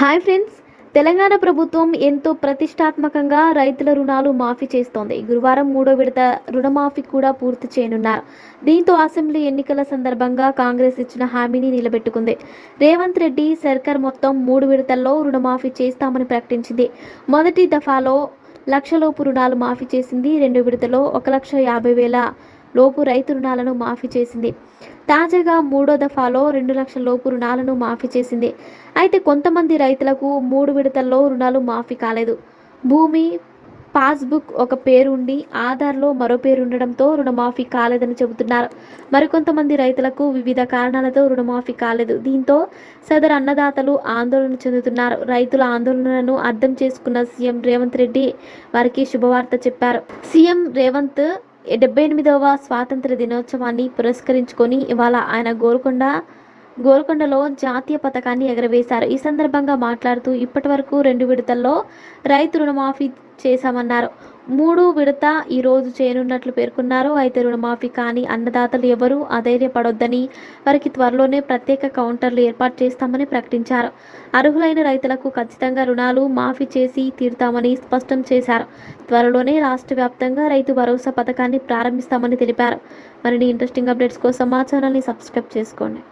Hi friends. Telangana ప్రభుత్వం ఎంతో ప్రతిష్టాత్మకంగా రైతుల రుణాలు మాఫీ చేస్తోంది. గురువారం మూడో విడత రుణమాఫీ కూడా పూర్తి చేయనున్నారు. దీంతో అసెంబ్లీ ఎన్నికల సందర్భంగా కాంగ్రెస్ ఇచ్చిన హామీని నిలబెట్టుకుంది. రేవంత్ రెడ్డి సర్కార్ మొత్తం మూడు విడతల్లో రుణమాఫీ చేస్తామని ప్రకటించింది. మొదటి దఫాలో లక్షలోపు రుణాలు మాఫీ చేసింది. రెండు విడతలో ఒక లక్ష యాభై వేల లోపు రైతు రుణాలను మాఫీ చేసింది. తాజాగా మూడో దఫాలో రెండు లక్షల లోపు రుణాలను మాఫీ చేసింది. అయితే కొంతమంది రైతులకు మూడు విడతల్లో రుణాలు మాఫీ కాలేదు. భూమి పాస్బుక్ ఒక పేరు ఉండి ఆధార్లో మరో పేరు ఉండడంతో రుణమాఫీ కాలేదని చెబుతున్నారు. మరికొంతమంది రైతులకు వివిధ కారణాలతో రుణమాఫీ కాలేదు. దీంతో సదరు అన్నదాతలు ఆందోళన చెందుతున్నారు. రైతుల ఆందోళనను అర్థం చేసుకున్న సీఎం రేవంత్ రెడ్డి వారికి శుభవార్త చెప్పారు. సీఎం రేవంత్ డెబ్బై ఎనిమిదవ స్వాతంత్ర దినోత్సవాన్ని పురస్కరించుకొని ఇవాళ ఆయన గోల్కొండ గోల్కొండలో జాతీయ పథకాన్ని ఎగరవేశారు. ఈ సందర్భంగా మాట్లాడుతూ ఇప్పటి వరకు రెండు విడతల్లో రైతు రుణమాఫీ చేశామన్నారు. మూడు విడత ఈరోజు చేరున్నట్లు చేయనున్నట్లు పేర్కొన్నారు. అయితే రుణమాఫీ కాని అన్నదాతలు ఎవరూ అధైర్యపడొద్దని వారికి త్వరలోనే ప్రత్యేక కౌంటర్లు ఏర్పాటు చేస్తామని ప్రకటించారు. అర్హులైన రైతులకు ఖచ్చితంగా రుణాలు మాఫీ చేసి తీరుతామని స్పష్టం చేశారు. త్వరలోనే రాష్ట్ర వ్యాప్తంగా రైతు భరోసా పథకాన్ని ప్రారంభిస్తామని తెలిపారు. మరిన్ని ఇంట్రెస్టింగ్ అప్డేట్స్ కోసం మా ఛానల్ని సబ్స్క్రైబ్ చేసుకోండి.